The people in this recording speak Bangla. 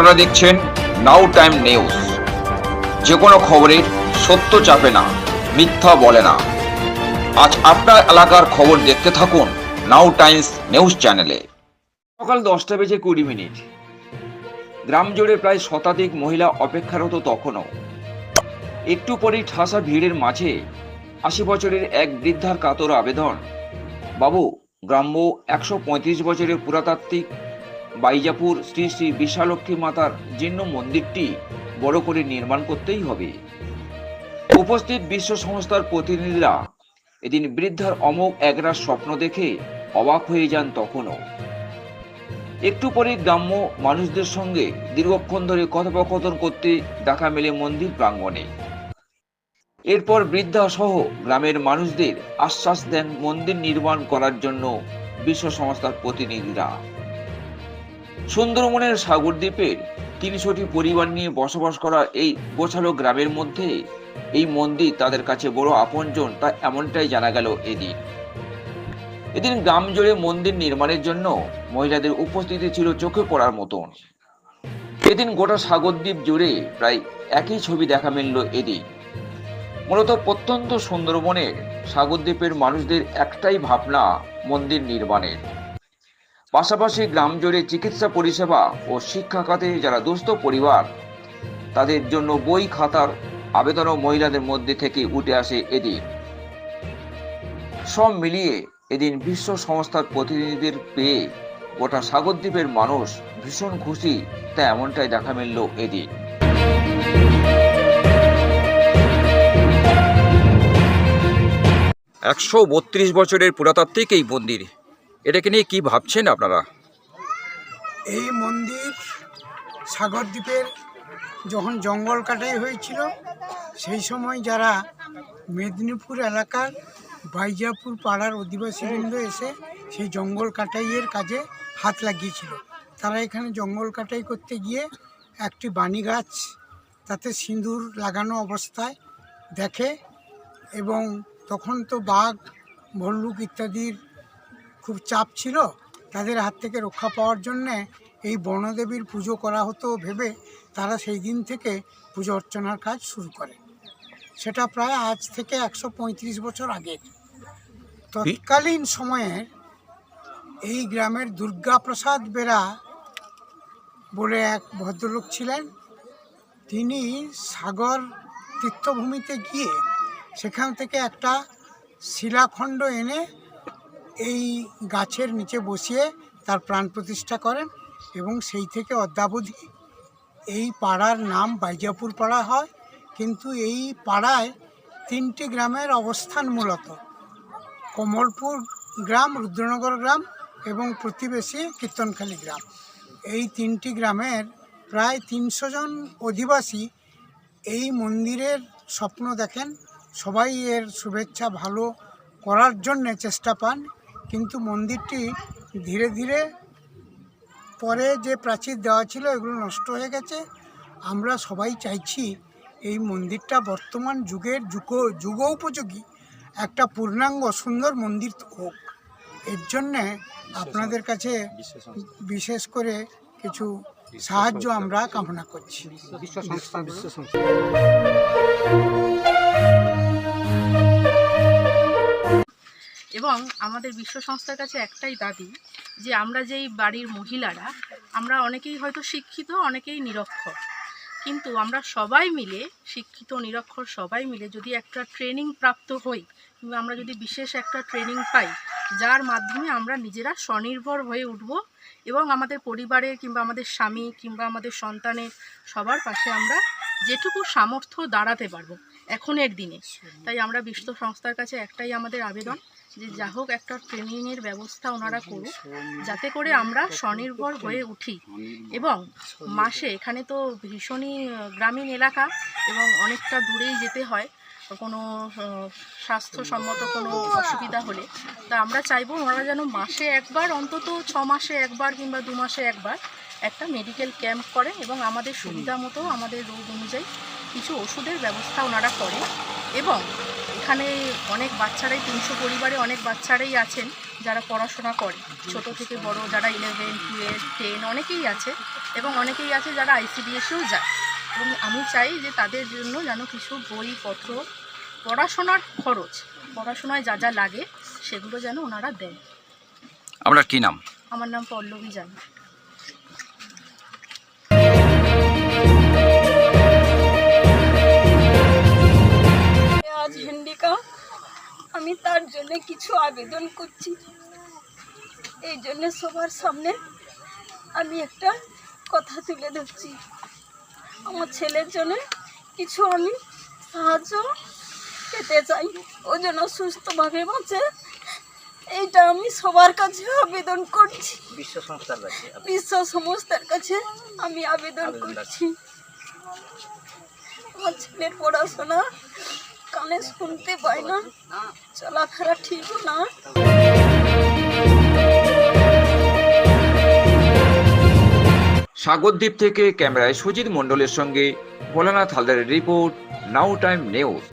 আপনারা দেখছেন নাও টাইম নিউজ যে কোনো খবরের সত্য চাপে না, মিথ্যা বলে না। আজ আপনার এলাকার খবর দেখতে থাকুন নাও টাইমস নিউজ চ্যানেলে সকাল দশটা বেজে কুড়ি মিনিট। গ্রাম জুড়ে প্রায় শতাধিক মহিলা অপেক্ষারত তখনও। একটু পরেই ঠাসা ভিড়ের মাঝে আশি বছরের এক বৃদ্ধার কাতর আবেদন। বাবু, গ্রাম্য একশো পঁয়ত্রিশ বছরের পুরাতাত্ত্বিক বাইজাপুর শ্রী শ্রী বিশালক্ষী মাতার জীর্ণ মন্দিরটি বড় করে নির্মাণ করতেই হবে। উপস্থিত বিশ্ব সংস্থার প্রতিনিধিরা এদিন বৃদ্ধার অমোঘ একরা স্বপ্ন দেখে অবাক হয়ে যান তখনও। একটু পরে গ্রাম্য মানুষদের সঙ্গে দীর্ঘক্ষণ ধরে কথোপকথন করতে দেখা মেলে মন্দির প্রাঙ্গণে। এরপর বৃদ্ধা সহ গ্রামের মানুষদের আশ্বাস দেন মন্দির নির্মাণ করার জন্য বিশ্ব সংস্থার প্রতিনিধিরা। সুন্দরবনের সাগরদ্বীপের তিনশোটি পরিবার নিয়ে বসবাস করা এই গোছালো গ্রামের মধ্যে এই মন্দির তাদের কাছে বড় আপনজন, তা এমনটাই জানা গেল এদিন। এদিন গ্রাম জুড়ে মন্দির নির্মাণের জন্য মহিলাদের উপস্থিতি ছিল চোখে পড়ার মতন। এদিন গোটা সাগরদ্বীপ জুড়ে প্রায় একই ছবি দেখা মিলল এদিন। মূলত প্রত্যন্ত সুন্দরবনের সাগরদ্বীপের মানুষদের একটাই ভাবনা, মন্দির নির্মাণের। পাশাপাশি গ্রাম জুড়ে চিকিৎসা পরিষেবা ও শিক্ষা খাতে যারা দুস্থ পরিবার, তাদের জন্য বই খাতার আবেদনও মহিলাদের মধ্যে থেকে উঠে আসে এদিন। সব মিলিয়ে এদিন বিশ্ব সংস্থার প্রতিনিধিদের পেয়ে গোটা সাগরদ্বীপের মানুষ ভীষণ খুশি, তা এমনটাই দেখা মিলল এদিন। একশো বত্রিশ বছরের পুরাতাত্ত্বিক এই মন্দির এটাকে নিয়ে কি ভাবছেন আপনারা? এই মন্দির সাগরদ্বীপের যখন জঙ্গল কাটাই হয়েছিল, সেই সময় যারা মেদিনীপুর এলাকার বাইজাপুর পাড়ার অধিবাসীবৃন্দ এসে সেই জঙ্গল কাটাইয়ের কাজে হাত লাগিয়েছিল। তারা এখানে জঙ্গল কাটাই করতে গিয়ে একটি বাণী গাছ তাতে সিঁদুর লাগানো অবস্থায় দেখে এবং তখন তো বাঘ ভল্লুক ইত্যাদির খুব চাপ ছিল, তাদের হাত থেকে রক্ষা পাওয়ার জন্যে এই বর্ণদেবীর পুজো করা হতো ভেবে তারা সেই দিন থেকে পুজো অর্চনার কাজ শুরু করে। সেটা প্রায় আজ থেকে একশো পঁয়ত্রিশ বছর আগে। তৎকালীন সময়ে এই গ্রামের দুর্গাপ্রসাদ বেরা বলে এক ভদ্রলোক ছিলেন। তিনি সাগর তীর্থভূমিতে গিয়ে সেখান থেকে একটা শিলাখণ্ড এনে এই গাছের নিচে বসিয়ে তার প্রাণ প্রতিষ্ঠা করেন এবং সেই থেকে অদ্যাবধি এই পাড়ার নাম বাইজাপুর পাড়া হয়। কিন্তু এই পাড়ায় তিনটি গ্রামের অবস্থান মূলত। কমলপুর গ্রাম, রুদ্রনগর গ্রাম এবং প্রতিবেশী কীর্তনখালী গ্রাম। এই তিনটি গ্রামের প্রায় তিনশো জন অধিবাসী এই মন্দিরের স্বপ্ন দেখেন। সবাই এর শুভেচ্ছা ভালো করার জন্যে চেষ্টা পান। কিন্তু মন্দিরটি ধীরে ধীরে পরে যে প্রাচীর দেওয়া ছিল এগুলো নষ্ট হয়ে গেছে। আমরা সবাই চাইছি এই মন্দিরটা বর্তমান যুগের যুগ যুগ উপযোগী একটা পূর্ণাঙ্গ সুন্দর মন্দির হোক। এর জন্যে আপনাদের কাছে বিশেষ করে কিছু সাহায্য আমরা কামনা করছি। এবং আমাদের বিশ্ব সংস্থার কাছে একটাই দাবি যে আমরা যেই বাড়ির মহিলারা, আমরা অনেকেই হয়তো শিক্ষিত, অনেকেই নিরক্ষর। কিন্তু আমরা সবাই মিলে, শিক্ষিত, নিরক্ষর সবাই মিলে যদি একটা ট্রেনিং প্রাপ্ত হই, কিংবা আমরা যদি বিশেষ একটা ট্রেনিং পাই, যার মাধ্যমে আমরা নিজেরা স্বনির্ভর হয়ে উঠব এবং আমাদের পরিবারের কিংবা আমাদের স্বামী কিংবা আমাদের সন্তানের সবার পাশে আমরা যেটুকু সামর্থ্য দাঁড়াতে পারব এখনের দিনে। তাই আমরা বিশ্ব সংস্থার কাছে একটাই আমাদের আবেদন যে যা হোক একটা ট্রেনিংয়ের ব্যবস্থা ওনারা করুক যাতে করে আমরা স্বনির্ভর হয়ে উঠি। এবং মাসে এখানে তো ভীষণই গ্রামীণ এলাকা এবং অনেকটা দূরেই যেতে হয়। কোনো স্বাস্থ্যসম্মত কোনো অসুবিধা হলে। তা আমরা চাইব ওনারা যেন মাসে একবার অন্তত ছ মাসে একবার কিংবা দু মাসে একবার একটা মেডিকেল ক্যাম্প করেন এবং আমাদের সুবিধা মতো আমাদের রোগ অনুযায়ী কিছু ওষুধের ব্যবস্থা ওনারা করেন। এবং এখানে অনেক বাচ্চারাই তিনশো পরিবারে অনেক বাচ্চারাই আছেন যারা পড়াশোনা করে ছোট থেকে বড় যারা ইলেভেন টুয়েলভ টেন অনেকেই আছে এবং অনেকেই আছে যারা আইসিডিএসেও যায়। এবং আমি চাই যে তাদের জন্য যেন কিছু বইপত্র পড়াশোনার খরচ পড়াশোনায় যা যা লাগে সেগুলো যেন ওনারা দেন। আপনার কি নাম? আমার নাম পল্লবী জানা। আমি তার জন্য কিছু আবেদন করছি। এই জন্য সবার সামনে আমি একটা কথা তুলে ধরছি। আমার ছেলের জন্য কিছু আমি সাহায্য পেতে চাই। ও যেন সুস্থভাবে বাঁচে। এইটা আমি সবার কাছে আবেদন করছি। বিশ্ব সংস্থার কাছে বিশ্ব সংস্থার কাছে আমি আবেদন করছি। আমার ছেলের পড়াশোনা কানে শুনতে পাই না। চলাফেরা ঠিক না। সাগরদ্বীপ থেকে ক্যামেরায় সুজিত মণ্ডলের সঙ্গে ভোলানাথ হালদারের রিপোর্ট, নাও টাইম নিউজ।